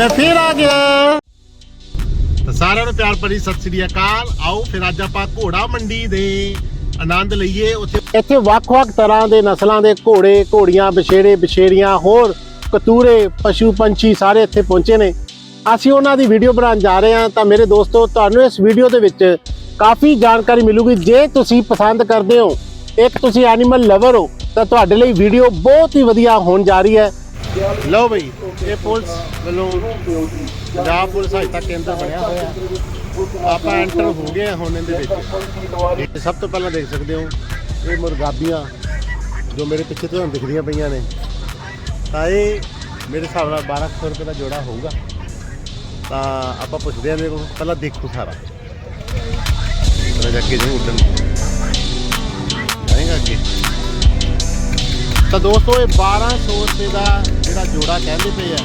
ਮੈਂ ਫੇਰ ਆ ਗਿਆ। ਤਾਂ ਸਾਰਿਆਂ ਨੂੰ ਪਿਆਰ ਭਰੀ ਸਤਿ ਸ੍ਰੀ ਅਕਾਲ। ਆਓ ਫਿਰ ਅੱਜ ਆਪਾਂ ਘੋੜਾ ਮੰਡੀ ਦੇ ਆਨੰਦ ਲਈਏ। ਉੱਥੇ ਇੱਥੇ ਵੱਖ-ਵੱਖ ਤਰ੍ਹਾਂ ਦੇ ਨਸਲਾਂ ਦੇ ਘੋੜੇ, ਘੋੜੀਆਂ, ਬਛੇੜੇ, ਬਛੇੜੀਆਂ, ਹੋਰ ਕਤੂਰੇ, ਪਸ਼ੂ, ਪੰਛੀ ਸਾਰੇ ਇੱਥੇ ਪਹੁੰਚੇ ਨੇ। ਅਸੀਂ ਉਹਨਾਂ ਦੀ ਵੀਡੀਓ ਬਣਾਉਣ ਜਾ ਰਹੇ ਹਾਂ। ਤਾਂ ਮੇਰੇ ਦੋਸਤੋ, ਤੁਹਾਨੂੰ ਇਸ ਵੀਡੀਓ ਦੇ ਵਿੱਚ ਕਾਫੀ ਜਾਣਕਾਰੀ ਮਿਲੂਗੀ। ਜੇ ਤੁਸੀਂ ਪਸੰਦ ਕਰਦੇ ਹੋ, ਇੱਕ ਤੁਸੀਂ ਐਨੀਮਲ ਲਵਰ ਹੋ, ਤਾਂ ਤੁਹਾਡੇ ਲਈ ਵੀਡੀਓ ਬਹੁਤ ਹੀ ਵਧੀਆ ਹੋਣ ਜਾ ਰਹੀ ਹੈ। ਲਓ ਬਈ, ਇਹ ਪੁਲਿਸ ਵੱਲੋਂ ਪੰਜਾਬ ਪੁਲਿਸ ਹਜੇ ਤੱਕ ਕੇਂਦਰ ਬਣਿਆ ਹੋਇਆ। ਆਪਾਂ ਐਂਟਰ ਹੋ ਗਏ ਹਾਂ ਹੁਣ ਇਹਦੇ ਵਿੱਚ। ਸਭ ਤੋਂ ਪਹਿਲਾਂ ਦੇਖ ਸਕਦੇ ਹੋ, ਇਹ ਮੁਰਗਾਬੀਆਂ ਜੋ ਮੇਰੇ ਪਿੱਛੇ ਤੁਹਾਨੂੰ ਦਿਖਦੀਆਂ ਪਈਆਂ ਨੇ। ਤਾਂ ਇਹ ਮੇਰੇ ਹਿਸਾਬ ਨਾਲ 1200 ਰੁਪਏ ਦਾ ਜੋੜਾ ਹੋਊਗਾ। ਤਾਂ ਆਪਾਂ ਪੁੱਛਦੇ ਹਾਂ ਇਹਦੇ ਕੋਲ, ਪਹਿਲਾਂ ਦੇਖੋ ਸਾਰਾ। ਪਹਿਲਾਂ ਜਾ ਕੇ ਉੱਡਣ। ਜਾਏਗਾ ਅੱਗੇ। ਤਾਂ ਦੋਸਤੋ, ਇਹ 1200 ਰੁਪਏ ਦਾ ਜਿਹੜਾ ਜੋੜਾ ਕਹਿੰਦੇ ਪਏ ਆ।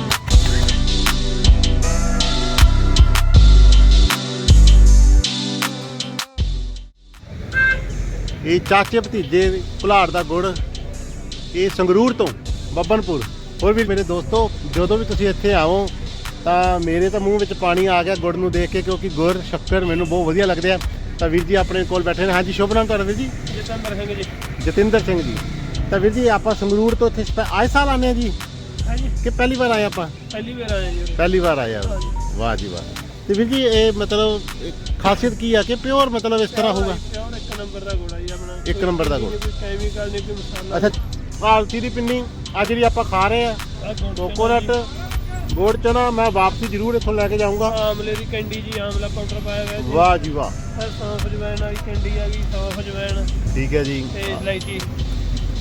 ਇਹ ਚਾਚੇ ਭਤੀਜੇ ਭੁਲਾੜ ਦਾ ਗੁੜ ਇਹ ਸੰਗਰੂਰ ਤੋਂ ਬੱਬਨਪੁਰ। ਹੋਰ ਵੀ ਮੇਰੇ ਦੋਸਤੋ ਜਦੋਂ ਵੀ ਤੁਸੀਂ ਇੱਥੇ ਆਵੋ ਤਾਂ ਮੇਰੇ ਤਾਂ ਮੂੰਹ ਵਿੱਚ ਪਾਣੀ ਆ ਗਿਆ ਗੁੜ ਨੂੰ ਦੇਖ ਕੇ ਕਿਉਂਕਿ ਗੁੜ ਸ਼ੱਕਰ ਮੈਨੂੰ ਬਹੁਤ ਵਧੀਆ ਲੱਗਦੇ ਆ। ਤਾਂ ਵੀਰ ਜੀ ਆਪਣੇ ਕੋਲ ਬੈਠੇ ਨੇ। ਹਾਂਜੀ ਸ਼ੁਭ ਨਾਮ ਤੁਹਾਡਾ ਵੀਰ ਜੀ? ਜਤਿੰਦਰ ਸਿੰਘ ਜੀ। ਜਤਿੰਦਰ ਸਿੰਘ ਜੀ। ਤਾਂ ਵੀਰ ਜੀ ਆਪਾਂ ਸੰਗਰੂਰ ਤੋਂ ਇੱਥੇ ਆਏ ਸਾਲ ਆਨੇ ਆ ਜੀ। ਹਾਂਜੀ। ਕਿ ਪਹਿਲੀ ਵਾਰ ਆਏ ਆਪਾਂ? ਪਹਿਲੀ ਵਾਰ ਆਏ ਜੀ। ਉਰੇ। ਪਹਿਲੀ ਵਾਰ ਆਏ ਆ? ਵਾਹ ਜੀ ਵਾਹ। ਤੇ ਵੀਰ ਜੀ ਇਹ ਮਤਲਬ ਇਹ ਖਾਸੀਅਤ ਕੀ ਆ ਕਿ ਪਿਓਰ ਮਤਲਬ ਇਸ ਤਰ੍ਹਾਂ ਹੋਊਗਾ? ਪਿਓਰ ਇੱਕ ਨੰਬਰ ਦਾ ਗੋੜਾ ਜੀ ਆਪਣਾ। ਇੱਕ ਨੰਬਰ ਦਾ ਗੁੜ। ਕੋਈ ਕੈਮੀਕਲ ਨਹੀਂ ਕੋਈ ਮਸਾਲਾ। ਅੱਛਾ ਆਲਤੀ ਦੀ ਪਿੰਨੀ ਆ ਜਿਹੜੀ ਆਪਾਂ ਖਾ ਰਹੇ ਆ ਆਹ ਗੁੜ ਕੋਕੋਨਟ ਗੁੜ ਚਨਾ ਮੈਂ ਵਾਪਸੀ ਜ਼ਰੂਰ ਇੱਥੋਂ ਲੈ ਕੇ ਜਾਊਂਗਾ। ਆਮਲੇ ਦੀ ਕੈਂਡੀ ਜੀ ਆਮਲਾ ਪਾਊਡਰ ਪਾਇਆ ਹੋਇਆ ਜੀ। ਵਾਹ ਜੀ ਵਾਹ। ਆਹ ਸੌਂਫ ਜਵੈਣ ਵਾਲੀ ਕੈਂਡੀ ਆ ਗਈ ਸੌਂਫ ਜਵੈਣ। ਠੀਕ ਹੈ ਜੀ। ਤੇ ਇਲਾਇਚੀ।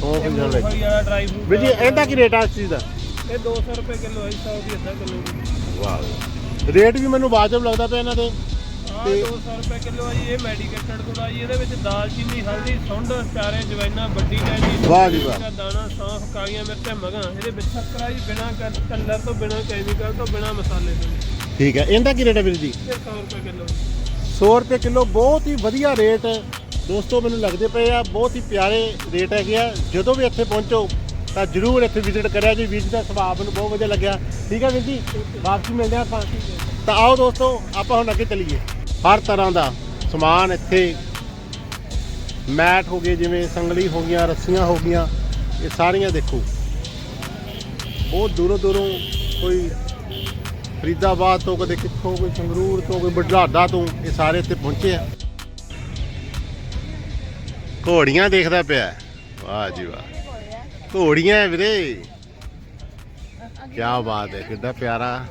ਸੌਂਫ ਇਹ ਇੰਜਣ ਲੈ ਮੂੰਗਫਲੀ ਵਾਲਾ ਡਰਾਈ ਫਰੂਟ ਵੀਰ ਜੀ ਇਹਦਾ ਕੀ ਰੇਟ ਆ ਇਸ ਚੀਜ਼ ਦਾ? ਇਹ 200 ਰੁਪਏ ਕਿਲੋ ਹੈ 100 ਦੀ ਅੱਧਾ ਕਿਲੋ ਜੀ। ਵਾਹ ਰੇਟ ਵੀ ਮੈਨੂੰ ਵਾਜਬ ਲੱਗਦਾ ਪਿਆ ਇਹਨਾਂ ਦੇ। ਤੇ- 200 ਰੁਪਏ ਕਿਲੋ ਜੀ ਇਹ ਮੈਡੀਕੇਟਡ ਗੋੜਾ ਜੀ ਇਹਦੇ ਵਿੱਚ ਦਾਲਚੀਨੀ ਹਲਦੀ ਸੁੰਡ ਚਾਰੇ ਜਵੈਣਾ ਵੱਡੀ ਲੈਣੀ ਵਾਹ ਜੀ ਵਾਹ। ਦਾਣਾ ਸੌਂਫ ਕਾਲੀਆਂ ਮਿਰਚਾਂ ਮਗਾਂ। ਇਹਦੇ ਵਿੱਚ ਸ਼ੱਕਰ ਜੀ ਬਿਨਾ ਕਲਰ ਤੋਂ ਬਿਨਾ ਕੈਮੀਕਲ ਤੋਂ ਬਿਨਾ ਮਸਾਲੇ ਤੋਂ। ਠੀਕ ਹੈ। ਇਹਦਾ ਕੀ ਰੇਟ ਹੈ ਵੀਰ ਜੀ? ਇਹ 100 ਰੁਪਏ ਕਿਲੋ 100 ਰੁਪਏ ਕਿਲੋ ਬਹੁਤ ਹੀ ਵਧੀਆ ਰੇਟ ਦੋਸਤੋ ਮੈਨੂੰ ਲੱਗਦੇ ਪਏ ਆ ਬਹੁਤ ਹੀ ਪਿਆਰੇ ਰੇਟ ਹੈਗੇ ਆ। ਜਦੋਂ ਵੀ ਇੱਥੇ ਪਹੁੰਚੋ ਤਾਂ ਜਰੂਰ ਇੱਥੇ ਵਿਜ਼ਿਟ ਕਰਿਆ ਜੀ, ਵੀਰ ਦਾ ਸੁਭਾਅ ਮੈਨੂੰ ਬਹੁਤ ਵਧੀਆ ਲੱਗਿਆ। ਠੀਕ ਹੈ ਵੀਰ ਜੀ? ਵਾਪਸੀ ਮਿਲਦੇ ਆਪਾਂ। ਤਾਂ ਆਓ ਦੋਸਤੋ, ਆਪਾਂ ਹੁਣ ਅੱਗੇ ਚੱਲੀਏ। ਹਰ ਤਰ੍ਹਾਂ ਦਾ ਸਮਾਨ ਇੱਥੇ ਮੈਟ ਹੋ ਗਏ, ਜਿਵੇਂ ਸੰਗਲੀ ਹੋ ਗਈਆਂ, ਰੱਸੀਆਂ ਹੋ ਗਈਆਂ, ਇਹ ਸਾਰੀਆਂ ਦੇਖੋ। ਬਹੁਤ ਦੂਰੋਂ ਦੂਰੋਂ ਕੋਈ ਫਰੀਦਾਬਾਦ ਤੋਂ, ਕਦੇ ਕਿੱਥੋਂ, ਕੋਈ ਸੰਗਰੂਰ ਤੋਂ, ਕੋਈ ਬੁਢਲਾਡਾ ਤੋਂ ਇਹ ਸਾਰੇ ਇੱਥੇ ਪਹੁੰਚੇ ਆ। ਘੋੜੀਆਂ ਦੇਖਦਾ ਪਿਆ। ਵਾਹ ਜੀ ਵਾਹ। ਘੋੜੀਆਂ ਹੈ ਵੀਰੇ। ਕੀ ਬਾਤ ਹੈ ਕਿੱਡਾ ਪਿਆਰਾ।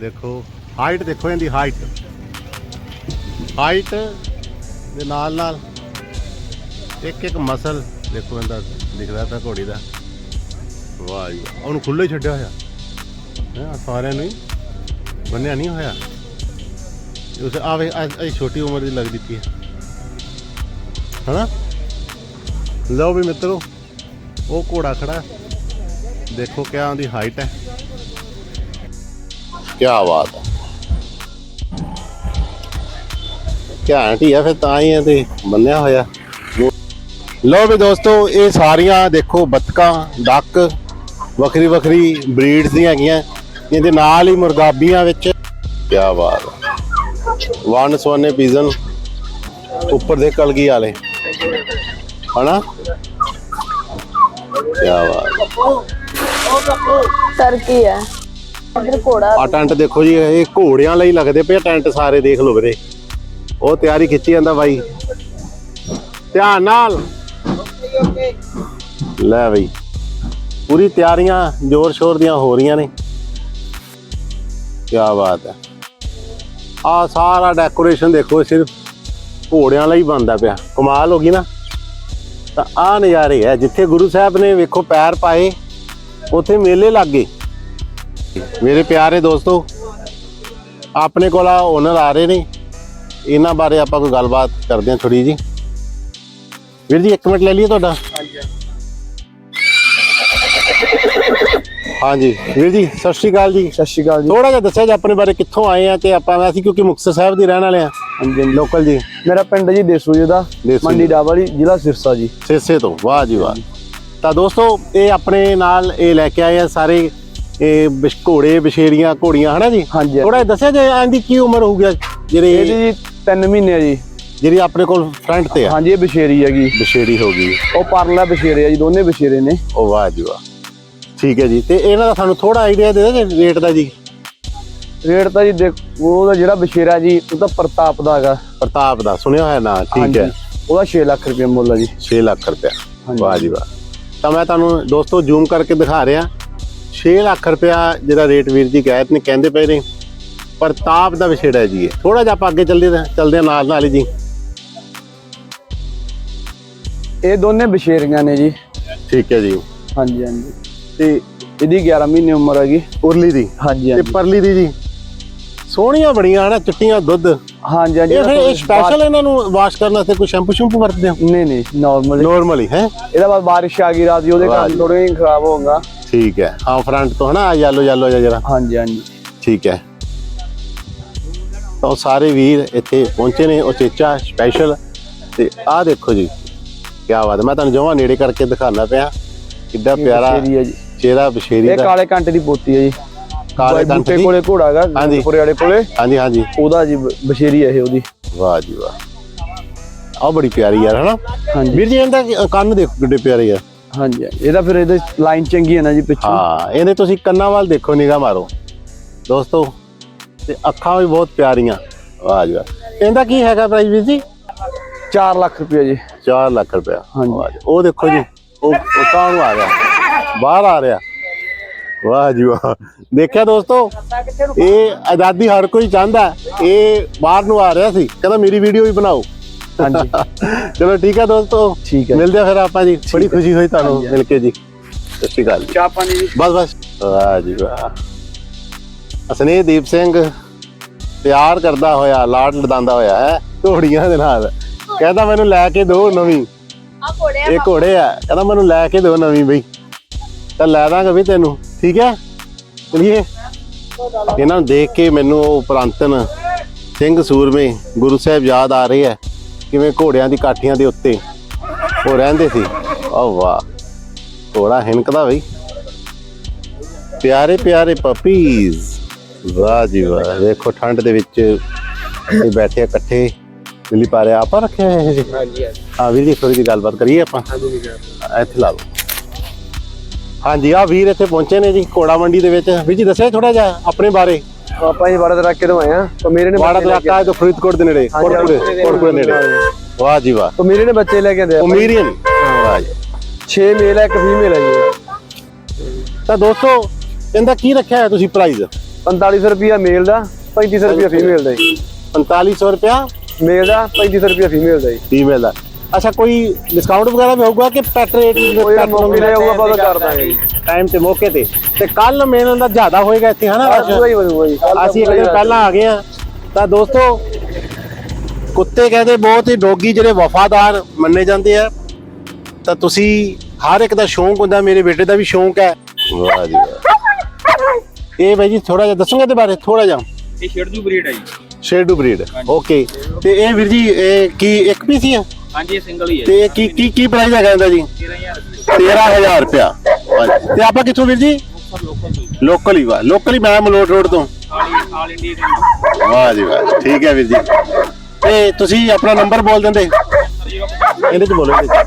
ਦੇਖੋ ਹਾਈਟ ਦੇਖੋ ਇਹਦੀ ਹਾਈਟ ਹਾਈਟ ਦੇ ਨਾਲ ਨਾਲ ਇੱਕ ਇੱਕ ਮਸਲ ਦੇਖੋ ਇਹਦਾ ਦਿਖਦਾ ਪਿਆ ਘੋੜੀ ਦਾ। ਵਾਹ ਜੀ। ਉਹਨੂੰ ਖੁੱਲੇ ਛੱਡਿਆ ਹੋਇਆ। ਹੈ ਸਾਰਿਆਂ ਨੂੰ ਹੀ ਬੰਨਿਆ ਨਹੀਂ ਹੋਇਆ। ਉਸ ਆਵੇ ਇਹ ਛੋਟੀ ਉਮਰ ਦੀ ਲੱਗਦੀ ਪਈ ਹੈ। ਹਨਾ? ਲਓ ਵੀ ਮਿੱਤਰੋ ਉਹ ਘੋੜਾ ਖੜਾ। ਦੇਖੋ ਕਿਆ ਉਹਦੀ ਹਾਈਟ ਹੈ। ਕੀ ਬਾਤ ਹੈ। ਘੈਂਟ ਹੀ ਆ ਫਿਰ ਤਾਂ ਹੀ ਇਹ ਤੇ ਬੰਨਿਆ ਹੋਇਆ। ਲਓ ਵੀ ਦੋਸਤੋ, ਇਹ ਸਾਰੀਆਂ ਦੇਖੋ ਬੱਤਕਾਂ, ਡੱਕ, ਵੱਖਰੀ ਵੱਖਰੀ ਬਰੀਡਸ ਦੀਆਂ ਹੈਗੀਆਂ। ਇਹਦੇ ਨਾਲ ਹੀ ਮੁਰਗਾਬੀਆਂ ਵਿੱਚ। ਕੀ ਬਾਤ ਹੈ। ਵਨ ਸੋਨੇ ਪੀਜ਼ਨ ਉੱਪਰ ਦੇ ਕਲਗੀ ਵਾਲੇ। ਹਨਾ? ਕੀ ਬਾਤ। ਟਰਕੀ ਹੈ ਇਧਰ ਘੋੜਾ ਆ ਟੈਂਟ ਦੇਖੋ ਜੀ ਇਹ ਘੋੜਿਆਂ ਲਈ ਲੱਗਦੇ ਪਏ ਟੈਂਟ ਸਾਰੇ ਦੇਖ ਲਓ ਵੀਰੇ। ਉਹ ਤਿਆਰੀ ਖਿੱਚੀ ਜਾਂਦਾ ਬਾਈ। ਧਿਆਨ ਨਾਲ। ਲੈ ਬਈ ਪੂਰੀ ਤਿਆਰੀਆਂ ਜ਼ੋਰ ਸ਼ੋਰ ਦੀਆਂ ਹੋ ਰਹੀਆਂ ਨੇ। ਕੀ ਬਾਤ ਹੈ ਆ ਸਾਰਾ ਡੈਕੋਰੇਸ਼ਨ ਦੇਖੋ ਸਿਰਫ ਘੋੜਿਆਂ ਲਈ ਬਣਦਾ ਪਿਆ। ਕਮਾਲ ਹੋ ਗਈ ਨਾ। ਤਾਂ ਆ ਨਜ਼ਾਰੇ ਹੈ ਜਿੱਥੇ ਗੁਰੂ ਸਾਹਿਬ ਨੇ ਵੇਖੋ ਪੈਰ ਪਾਏ ਉੱਥੇ ਮੇਲੇ ਲੱਗ। ਗਏ ਮੇਰੇ ਪਿਆਰੇ ਦੋਸਤੋ ਆਪਣੇ ਕੋਲ ਆ ਓਨਰ ਆ ਰਹੇ ਨੇ। ਇਹਨਾਂ ਬਾਰੇ ਆਪਾਂ ਕੋਈ ਗੱਲਬਾਤ ਕਰਦੇ ਹਾਂ ਥੋੜੀ ਜੀ ਵੀਰ ਜੀ ਇੱਕ ਮਿੰਟ ਲੈ ਲਈਏ ਤੁਹਾਡਾ। ਹਾਂਜੀ ਵੀਰ ਜੀ ਸਤਿ ਸ਼੍ਰੀ ਅਕਾਲ ਜੀ। ਸਤਿ ਸ਼੍ਰੀ ਅਕਾਲ ਜੀ। ਥੋੜਾ ਜਿਹਾ ਦੱਸਿਆ ਜੀ ਆਪਣੇ ਬਾਰੇ ਕਿੱਥੋਂ ਆਏ ਆ ਤੇ ਆਪਾਂ ਅਸੀਂ ਕਿਉਂਕਿ ਮੁਕਤਸਰ ਸਾਹਿਬ ਦੇ ਰਹਿਣ ਵਾਲੇ ਆ। ਲੋਕਲ ਜੀ। ਮੇਰਾ ਪਿੰਡ ਜੀ ਦੇਸੂ ਜੀ ਦਾ ਦੇਸੂ ਮੰਡੀ। ਡਾਵਾਲੀ ਜ਼ਿਲ੍ਹਾ ਸਿਰਸਾ ਜੀ। ਸੇਸੇ ਤੋਂ ਵਾਹ ਜੀ ਵਾਹ। ਤਾਂ ਦੋਸਤੋ ਇਹ ਆਪਣੇ ਨਾਲ ਇਹ ਲੈ ਕੇ ਆਏ ਆ ਸਾਰੇ ਇਹ ਬਿਸ਼- ਘੋੜੇ ਬਸ਼ੇਰੀਆਂ ਘੋੜੀਆਂ ਹਨਾ ਜੀ? ਹਾਂਜੀ। ਥੋੜਾ ਦੱਸਿਆ ਜੇ ਇਹਦੀ ਕੀ ਉਮਰ ਹੋਊਗੀ ਜਿਹੜੀ ਇਹਦੀ ਜੀ 3 ਮਹੀਨੇ ਆ ਜੀ। ਜਿਹੜੀ ਆਪਣੇ ਕੋਲ ਫਰੰਟ ਤੇ ਆ? ਹਾਂਜੀ ਇਹ ਬਸ਼ੇਰੀ ਹੈਗੀ। ਬਸ਼ੇਰੀ ਹੋ ਗਈ। ਉਹ ਪਰਲਾ ਬਸ਼ੇਰੇ ਆ ਜੀ ਦੋਨੇ ਬਸ਼ੇਰੇ ਨੇ। ਉਹ ਵਾਹ ਜੀ ਵਾਹ। ਠੀਕ ਹੈ ਜੀ। ਤੇ ਇਹਨਾਂ ਦਾ ਸਾਨੂੰ ਥੋੜਾ ਆਈਡੀਆ ਦੇ ਦੇ ਰੇਟ ਦਾ ਜੀ। ਰੇਟ ਤਾਂ ਜੀ ਦੇਖ ਉਹਦਾ ਜਿਹੜਾ ਬਸ਼ੇਰਾ ਜੀ ਉਹ ਤਾਂ ਪ੍ਰਤਾਪ ਦਾ ਹੈਗਾ। ਪ੍ਰਤਾਪ ਦਾ ਸੁਣਿਆ ਹੋਇਆ ਨਾਂ ਠੀਕ। ਹੈ। ਉਹਦਾ 6 ਲੱਖ ਰੁਪਏ ਮੁੱਲ ਆ ਜੀ। 6 ਲੱਖ ਹਾਂਜੀ। ਵਾਹ ਜੀ ਵਾਹ। ਤਾਂ ਮੈਂ ਤੁਹਾਨੂੰ ਦੋਸਤੋ ਜ਼ੂਮ ਕਰਕੇ ਦਿਖਾ ਰਿਹਾ। 6 ਲੱਖ ਰੁਪਇਆ ਜਿਹੜਾ ਰੇਟ ਵੀਰ ਜੀ ਗਾਇਤ ਨੇ ਕਹਿੰਦੇ ਪਏ ਨੇ। ਪ੍ਰਤਾਪ ਦਾ ਵਿਛੇੜਾ ਹੈ ਜੀ ਇਹ। ਥੋੜਾ ਜਿਹਾ ਆਪਾਂ ਅੱਗੇ ਚੱਲਦੇ ਹਾਂ- ਚੱਲਦੇ ਹਾਂ ਨਾਲ ਨਾਲ ਹੀ ਜੀ। ਇਹ ਦੋਨੇ ਬਸ਼ੇਰੀਆਂ ਨੇ ਜੀ। ਠੀਕ ਹੈ ਜੀ। ਹਾਂਜੀ ਹਾਂਜੀ। ਤੇ ਇਹਦੀ 11 ਮਹੀਨੇ ਉਮਰ ਹੈਗੀ। ਉਰਲੀ ਦੀ। ਹਾਂਜੀ ਤੇ ਪਰਲੀ ਦੀ ਜੀ। ਸੋਹਣੀਆਂ ਬੜੀਆਂ ਹਨਾ ਚਿੱਟੀਆਂ ਦੁੱਧ। ਇਹ ਹਾਂਜੀ ਹਾਂਜੀ ਫਿਰ ਇਹ ਸਪੈਸ਼ਲ ਇਹਨਾਂ ਨੂੰ ਵਾਸ਼ ਕਰਨ ਵਾਸਤੇ ਕੋਈ ਸ਼ੈਂਪੂ ਸ਼ੈਂਪੂ ਵਰਤਦੇ ਹੋ? ਨਹੀਂ ਨਹੀਂ ਨਾਰਮਲ ਨਾਰਮਲੀ ਹੈ ਇਹਦਾ ਬਾਅਦ ਬਾਰਿਸ਼ ਆ ਗਈ ਰਾਤ ਦੀ ਉਹਦੇ ਕਾਰਨ। ਥੋੜੇ ਜਿਹਾ ਖਰਾਬ ਹੋਊਗਾ। ਠੀਕ ਹੈ। ਹਾਂ ਫਰੰਟ ਤੋਂ ਹਨਾ ਯੈਲੋ ਯੈਲੋ ਜਿਹਾ ਜਰਾ। ਹਾਂਜੀ ਹਾਂਜੀ। ਠੀਕ ਹੈ। ਤਾਂ ਸਾਰੇ ਵੀਰ ਇੱਥੇ ਪਹੁੰਚੇ ਨੇ ਉਚੇਚਾ ਸਪੈਸ਼ਲ ਤੇ ਆਹ ਦੇਖੋ ਜੀ ਕੀ ਬਾਤ ਮੈਂ ਤੁਹਾਨੂੰ ਜਮਾਂ ਨੇੜੇ ਕਰਕੇ ਦਿਖਾਣਾ ਪਿਆ। ਕਿੱਡਾ ਪਿਆਰਾ ਚਿਹਰਾ ਬਸ਼ੇਰੀ ਇਹ ਦਾ। ਕਾਲੇ ਕੰਟ ਦੀ ਪੋਤੀ ਹੈ ਜੀ। ਕਾਲੇ ਬੂਟੇ ਦੀ। ਕੋਲੇ ਘੋੜਾ ਹੈਗਾ ਹਾਂਜੀ। ਗੁਰਪੁਰੇ ਵਾਲੇ ਕੋਲੇ। ਹਾਂਜੀ ਹਾਂਜੀ। ਉਹਦਾ ਜੀ ਬਸ਼ੇਰੀ ਹੈ ਇਹ ਉਹਦੀ। ਵਾਹ ਜੀ ਵਾਹ। ਆਹ ਬੜੀ ਪਿਆਰੀ ਯਾਰ ਹਨਾ? ਹਾਂਜੀ। ਵੀਰ ਜੀ ਇਹਦਾ ਕੰਨ ਦੇਖੋ ਕਿੱਡੇ ਪਿਆਰੇ ਆ ਹਾਂਜੀ। ਇਹਦਾ ਫਿਰ ਇਹਦੇ ਲਾਈਨ ਚੰਗੀ ਹੈ ਨਾ ਜੀ ਪਿੱਛੋਂ। ਹਾਂ ਇਹਦੇ ਤੁਸੀਂ ਕੰਨਾਂ ਵੱਲ ਦੇਖੋ ਨਿਗਾਹ ਮਾਰੋ। ਦੋਸਤੋ ਤੇ ਅੱਖਾਂ ਵੀ ਬਹੁਤ ਪਿਆਰੀਆਂ। ਵਾਹ ਜੀ ਵਾਹ। ਇਹਦਾ ਕੀ ਹੈਗਾ ਪ੍ਰਾਈਸ ਵੀਰ ਜੀ? 4 ਲੱਖ ਰੁਪਏ ਜੀ। 4 ਲੱਖ ਰੁਪਇਆ। ਹਾਂਜੀ। ਉਹ ਦੇਖੋ ਜੀ ਉਹ ਉਹ ਤਾਂ ਨੂੰ ਆ ਰਿਹਾ। ਬਾਹਰ ਆ ਰਿਹਾ। ਵਾਹ ਜੀ ਵਾਹ। ਦੇਖਿਆ ਦੋਸਤੋ ਇਹ ਆਜ਼ਾਦੀ ਹਰ ਕੋਈ ਚਾਹੁੰਦਾ ਹੈ। ਇਹ ਬਾਹਰ ਨੂੰ ਆ ਰਿਹਾ ਸੀ। ਕਹਿੰਦਾ ਮੇਰੀ ਵੀਡੀਓ ਵੀ ਬਣਾਓ। ਹਾਂਜੀ। ਚਲੋ ਠੀਕ ਹੈ ਦੋਸਤੋ। ਠੀਕ ਹੈ। ਮਿਲਦੇ ਆ ਫਿਰ ਆਪਾਂ ਜੀ। ਬੜੀ ਖੁਸ਼ੀ ਹੋਈ ਤੁਹਾਨੂੰ। ਮਿਲ ਕੇ ਜੀ। ਸਤਿ ਸ਼੍ਰੀ ਅਕਾਲ ਜੀ। ਚਾਹ ਪਾਣੀ ਜੀ। ਬਸ ਬਸ। ਵਾਹ ਜੀ ਵਾਹ। ਅਸਨੇਦੀਪ ਸਿੰਘ ਪਿਆਰ ਕਰਦਾ ਹੋਇਆ ਲਾਡ ਲਡਾਉਂਦਾ ਹੋਇਆ ਹੈ ਘੋੜੀਆਂ ਦੇ ਨਾਲ। ਕਹਿੰਦਾ ਮੈਨੂੰ ਲੈ ਕੇ ਦਿਓ ਨਵੀਂ। ਆ ਕੋੜੇ ਇਹ ਘੋੜੇ ਆ। ਕਹਿੰਦਾ ਮੈਨੂੰ ਲੈ ਕੇ ਦਿਓ ਨਵੀਂ ਬਈ। ਤਾਂ ਲੈ ਦਾਂਗਾ ਵੀ ਤੈਨੂੰ। ਠੀਕ ਹੈ? ਚਲਿਏ। ਇਹਨਾਂ ਨੂੰ ਦੇਖ ਕੇ ਮੈਨੂੰ ਉਹ ਪ੍ਰਾਂਤਨ ਸਿੰਘ ਸੂਰਮੇ ਗੁਰੂ ਸਾਹਿਬ ਯਾਦ ਆ ਰਹੇ ਆ ਕਿਵੇਂ ਘੋੜਿਆਂ ਦੀ ਕਾਠੀਆਂ ਦੇ ਉੱਤੇ ਉਹ ਰਹਿੰਦੇ ਸੀ। ਆਹ ਵਾਹ ਘੋੜਾ ਹਿਣਕਦਾ ਬਈ। ਪਿਆਰੇ ਪਿਆਰੇ ਪਪੀਜ਼ ਵਾਹ ਜੀ ਵਾਹ। ਦੇਖੋ ਠੰਡ ਦੇ ਵਿੱਚ ਇਹ ਬੈਠੇ ਆ ਇਕੱਠੇ। ਮਿਲੀ ਪਾ ਰਹੇ ਆਪਾਂ ਰੱਖਿਆ ਹੈ ਇਹ ਹਾਂਜੀ ਹਾਂ ਵੀਰ ਜੀ ਥੋੜੀ ਜਿਹੀ ਗੱਲਬਾਤ ਕਰੀਏ ਆਪਾਂ? ਹਾਂਜੀ ਇੱਥੇ ਲਾ ਲਓ। ਹਾਂਜੀ ਆ ਵੀਰ ਇੱਥੇ ਪਹੁੰਚੇ ਨੇ ਜੀ ਕੋੜਾ ਮੰਡੀ ਦੇ ਵਿੱਚ। ਵੀਰ ਜੀ ਦੱਸਿਆ ਥੋੜਾ ਜਿਹਾ ਆਪਣੇ ਬਾਰੇ? ਆਪਾਂ ਜੀ ਬਾੜਾ ਇਲਾਕੇ ਤੋਂ ਆਏ ਆ ਤਾਂ ਮੇਰੇ ਨੇ ਵਾੜਾ ਬੱਚੇ ਲੈ ਕੇ- ਇਲਾਕਾ ਹੈ ਤੋਂ ਫਰੀਦਕੋਟ ਦੇ ਨੇੜੇ ਕੋਟਪੁਰੇ। ਕੋਟਪੁਰੇ ਨੇੜੇ। ਵਾਹ ਜੀ ਵਾਹ। ਤਾਂ ਮੇਰੇ ਨੇ ਬੱਚੇ ਲੈ ਕੇ ਦੇ ਉਮੀਰੀਅਨ ਵਾਹ ਜੀ। 6 ਮੇਲ ਹੈ ਇੱਕ ਫੀਮੇਲ ਹੈ ਜੀ। ਤਾਂ ਦੋਸਤੋ ਇਹਦਾ ਕੀ ਰੱਖਿਆ ਹੈ ਤੁਸੀਂ ਪ੍ਰਾਈਸ 4500 ਰੁਪਿਆ ਮੇਲ ਦਾ 3500 ਰੁਪਿਆ ਫੀਮੇਲ ਦਾ ਜੀ। 4500 ਰੁਪਿਆ ਮੇਲ ਦਾ 3500 ਰੁਪਿਆ ਫੀਮੇਲ ਦਾ ਜੀ। ਫੀਮੇਲ ਦਾ। ਅੱਛਾ ਕੋਈ ਡਿਸਕਾਊਂਟ ਵਗੈਰਾ ਵੀ ਹੋਊਗਾ ਕਿ ਪੈਟ ਰੇਟ ਕੋਈ ਮੌਕੇ ਤੇ ਆਊਗਾ ਪਤਾ ਕਰ ਦਾਂਗੇ। ਟਾਈਮ ਤੇ ਮੌਕੇ ਤੇ। ਤੇ ਕੱਲ ਮੇਨ ਦਾ ਜ਼ਿਆਦਾ ਹੋਏਗਾ ਇੱਥੇ ਹਨਾ? ਹੀ ਅਸੀਂ ਇੱਕ ਦਿਨ ਪਹਿਲਾਂ ਆ ਗਏ ਆ ਤਾਂ ਦੋਸਤੋ ਕੁੱਤੇ ਕਹਿੰਦੇ ਬਹੁਤ ਹੀ ਡੋਗੀ ਜਿਹੜੇ ਵਫਾਦਾਰ ਮੰਨੇ ਜਾਂਦੇ ਆ। ਤਾਂ ਤੁਸੀਂ ਹਰ ਇੱਕ ਦਾ ਸ਼ੌਂਕ ਹੁੰਦਾ ਮੇਰੇ ਬੇਟੇ ਦਾ ਵੀ ਸ਼ੌਂਕ ਹੈ। ਵਾਹ ਜੀ ਵਾਹ। ਇਹ ਬਾਈ ਜੀ ਥੋੜਾ ਜਿਹਾ ਦੱਸੋਗੇ ਇਹਦੇ ਬਾਰੇ? ਥੋੜਾ ਜਿਹਾ। ਇਹ ਸ਼ੇਡੂ ਬਰੀਡ ਹੈ ਜੀ। ਸ਼ੇਡੂ ਬਰੀਡ। ਓਕੇ ਤੇ ਇਹ ਵੀਰ ਜੀ ਇਹ ਕੀ ਇੱਕ ਪੀਸ ਹੀ ਆ ਹਾਂਜੀ ਇਹ ਸਿੰਗਲ ਹੀ ਹੈ। ਤੇ ਕੀ ਕੀ ਕੀ ਪ੍ਰਾਈਸ ਹੈਗਾ ਇਹਦਾ ਜੀ? 13000 ਰੁਪਇਆ। ਤੇ ਆਪਾਂ ਕਿੱਥੋਂ ਵੀਰ ਜੀ? ਲੋਕਲ ਹੀ ਵਾ। ਲੋਕਲ ਹੀ ਮੈਂ ਮਲੋਟ ਰੋਡ ਤੋਂ। ਆਲ ਆਲ ਇੰਡੀਆ ਵਾਹ ਜੀ ਵਾਹ। ਠੀਕ ਹੈ ਵੀਰ ਜੀ। ਤੇ ਤੁਸੀਂ ਆਪਣਾ ਨੰਬਰ ਬੋਲ ਦਿੰਦੇ। ਇਹਦੇ ਚ ਬੋਲੋ ਇਹਦੇ ਚ।